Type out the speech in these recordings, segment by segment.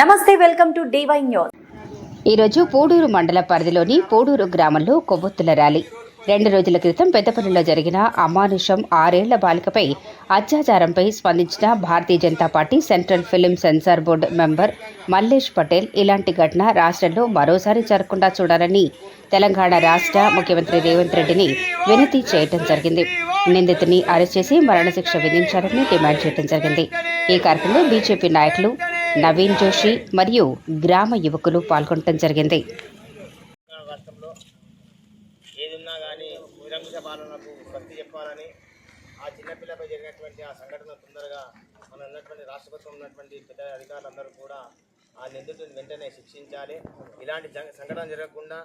నమస్తే welcome to DY news. ఈరోజు పోడూరు మండల పరిధిలోని పోడూరు గ్రామంలో కొవ్వొత్తుల ర్యాలీ. రెండు రోజుల క్రితం పెద్దపల్లిలో జరిగిన అమానుషం ఆరేళ్ళ బాలికపై అత్యాచారంపై స్పందించిన Bharatiya Janata party central film censor board member Mallesh Patel ఇలాంటి ఘటన రాష్ట్రంలో మరోసారి జరగకుండా చూడాలని తెలంగాణ రాష్ట్ర ముఖ్యమంత్రి రేవంత్ రెడ్డిని వినతి చేయడం జరిగింది. నిందితుని అరెస్ట్ చేసి మరణశిక్ష విధించాలని డిమాండ్ చేయడం జరిగింది. ఈ కార్యక్రమంలో బీజేపీ నాయకులు నవీన్ జోషి మరియు గ్రామ యువకులు పాల్గొనడం జరిగింది. తెలంగాణ రాష్ట్రంలో కానీ నిరంకుశ పాలనకు స్వస్తి చెప్పాలని ఆ చిన్నపిల్లపై జరిగినటువంటి ఆ సంఘటన తొందరగా మన ఉన్నటువంటి రాష్ట్ర ప్రభుత్వం ఉన్నటువంటి పెద్ద అధికారులందరూ కూడా ఆ నిందితుడిని వెంటనే శిక్షించాలి. ఇలాంటి జంగ- సంఘటన జరగకుండా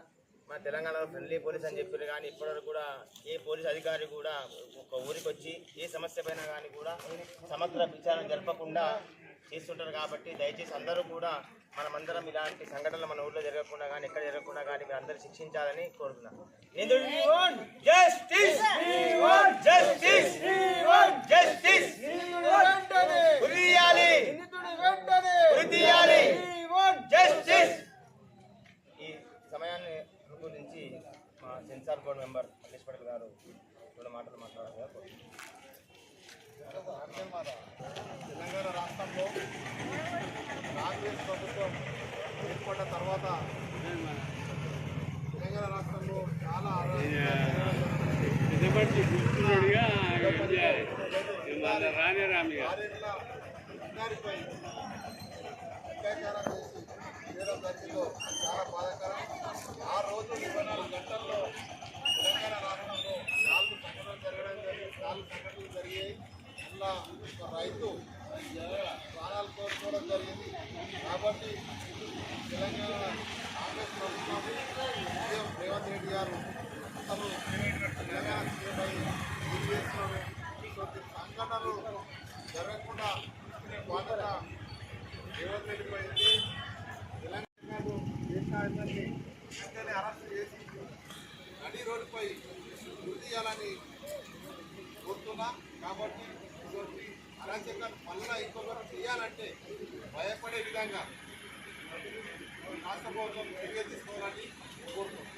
మన తెలంగాణలో ఫ్రెండ్లీ పోలీస్ అని చెప్పారు కానీ ఇప్పటివరకు కూడా ఏ పోలీస్ అధికారి కూడా ఒక ఊరికి వచ్చి ఏ సమస్య పైన కానీ కూడా సమగ్ర విచారణ జరపకుండా చేస్తుంటారు కాబట్టి దయచేసి అందరూ కూడా మనమందరం ఇలాంటి సంఘటనలు మన ఊళ్ళో జరగకుండా కానీ ఎక్కడ జరగకుండా కానీ మీరు అందరూ శిక్షించాలని కోరుతున్నాం నిందితుడిని justice! Justice! Justice! ఉరి తీయాలి! ఉరి తీయాలి! Justice! ఈ సమయాన్ని గురించి మా censor board member Mallesh Patel గారు రెండు మాటలు మాట్లాడారు తెలంగాణ రాష్ట్రంలో కాంగ్రెస్ ప్రభుత్వం ఏర్పడిన తర్వాత తెలంగాణ రాష్ట్రంలో చాలా అత్యాచారం చేసి చేయడం జరిగిందో చాలా బాధాకరం. ఆ రోజు ఇరవై నాలుగు గంటల్లో తెలంగాణ రాష్ట్రంలో నాలుగు సంఘటనలు జరగడం జరిగింది నాలుగు సంఘటనలు జరిగాయి. ఒక రైతు ప్రాణాలు కోల్పోవడం జరిగింది. కాబట్టి తెలంగాణ కాంగ్రెస్ ప్రభుత్వం సీఎం రేవంత్ రెడ్డి గారు అతను తెలంగాణ సీఎం అయ్యి ఏం చేస్తున్నాడు ఇటువంటి సంఘటనలు జరగకుండా చూసుకునే బాధ్యత రేవంత్ రెడ్డిపై ఉంది. తెలంగాణలో వెంటనే అరెస్ట్ చేసి నడి రోడ్డుపై గురి చేయాలని కోరుతున్నా కాబట్టి ఇటువంటి అరాచకాలు మళ్ళా ఇంకొకరు చేయాలంటే భయపడే విధంగా రాష్ట్ర ప్రభుత్వం చర్య తీసుకోవాలని కోరుతున్నాం.